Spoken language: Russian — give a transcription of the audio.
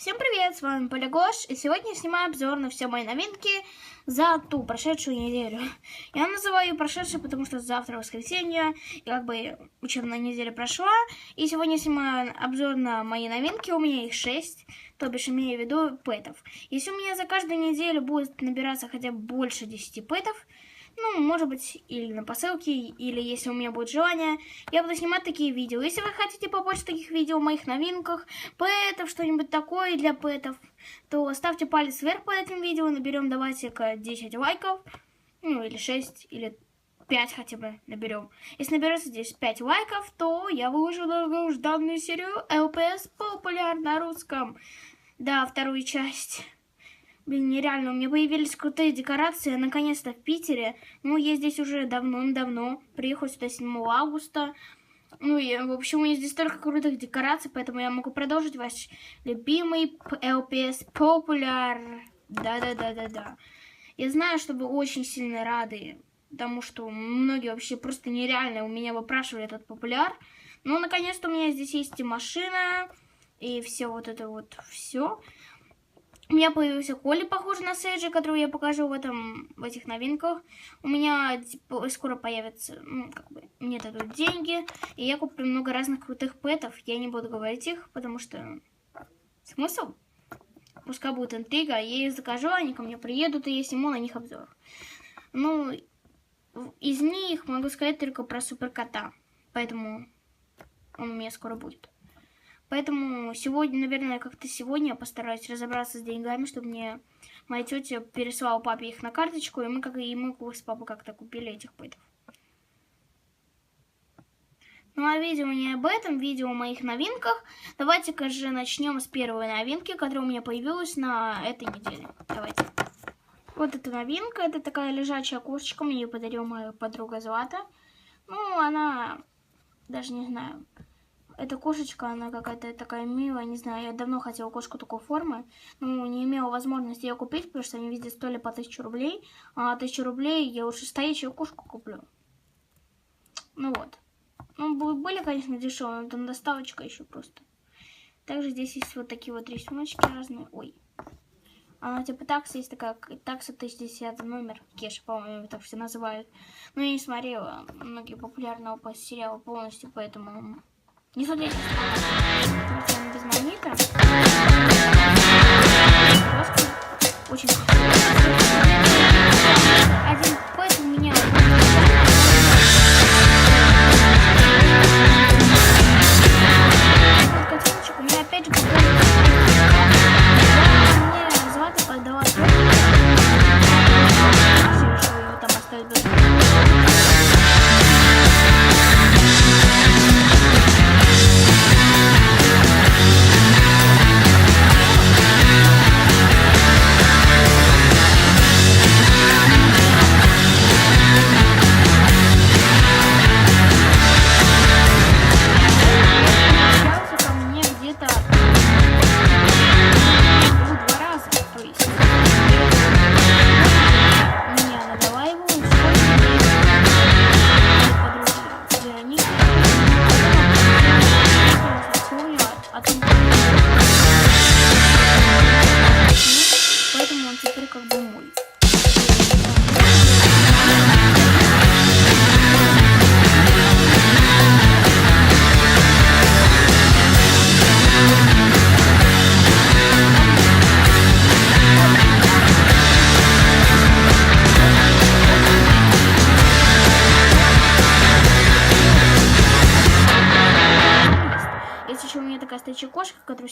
Всем привет, с вами Полигош, и сегодня я снимаю обзор на все мои новинки за ту прошедшую неделю. Я называю ее прошедшей, потому что завтра воскресенье, и как бы учебная неделя прошла, и сегодня я снимаю обзор на мои новинки, у меня их 6, то бишь имею в виду пэтов. Если у меня за каждую неделю будет набираться хотя бы больше 10 пэтов, ну, может быть, или на посылке, или если у меня будет желание, я буду снимать такие видео. Если вы хотите побольше таких видео о моих новинках, пэтов, что-нибудь такое для пэтов, то ставьте палец вверх под этим видео, наберем давайте-ка 10 лайков, ну, или 6, или 5 хотя бы наберем. Если наберется здесь 5 лайков, то я выложу долгожданную серию LPS Popular на русском. Да, вторую часть. Блин, нереально, у меня появились крутые декорации, наконец-то в Питере. Ну, я здесь уже давно-давно, приехал сюда 7 августа. Ну, и, в общем, у меня здесь столько крутых декораций, поэтому я могу продолжить ваш любимый LPS Popular. Да-да-да-да-да. Я знаю, что вы очень сильно рады, потому что многие вообще просто нереально у меня выпрашивали этот популяр. Ну, наконец-то у меня здесь есть и машина, и все вот это вот все. У меня появился Коли, похожий на Сейджи, который я покажу в, этом, в этих новинках. У меня типа, скоро появится, ну, как бы, мне дадут деньги, и я куплю много разных крутых пэтов. Я не буду говорить их, потому что смысл? Пускай будет интрига, я их закажу, они ко мне приедут, и я сниму на них обзор. Ну, из них могу сказать только про суперкота, поэтому он у меня скоро будет. Поэтому сегодня, наверное, как-то сегодня я постараюсь разобраться с деньгами, чтобы мне моя тетя переслала папе их на карточку, и мы, как и мы с папой как-то купили этих пытов. Ну а видео не об этом, видео о моих новинках. Давайте-ка же начнем с первой новинки, которая у меня появилась на этой неделе. Давайте. Вот эта новинка, это такая лежачая кошечка, мне ее подарила моя подруга Злата. Ну, она, даже не знаю, эта кошечка, она какая-то такая милая, не знаю, я давно хотела кошку такой формы, но не имела возможности ее купить, потому что они везде стоили по 1000 рублей, а 1000 рублей я лучше стоящую кошку куплю. Ну вот. Ну, были, конечно, дешевые, но там доставочка еще просто. Также здесь есть вот такие вот рисуночки разные. Ой. Она типа такса есть такая, такса 1010 номер. Кеша, по-моему, так все называют. Но я не смотрела многие популярного сериала полностью, поэтому みそです。Настоящая кошка, которая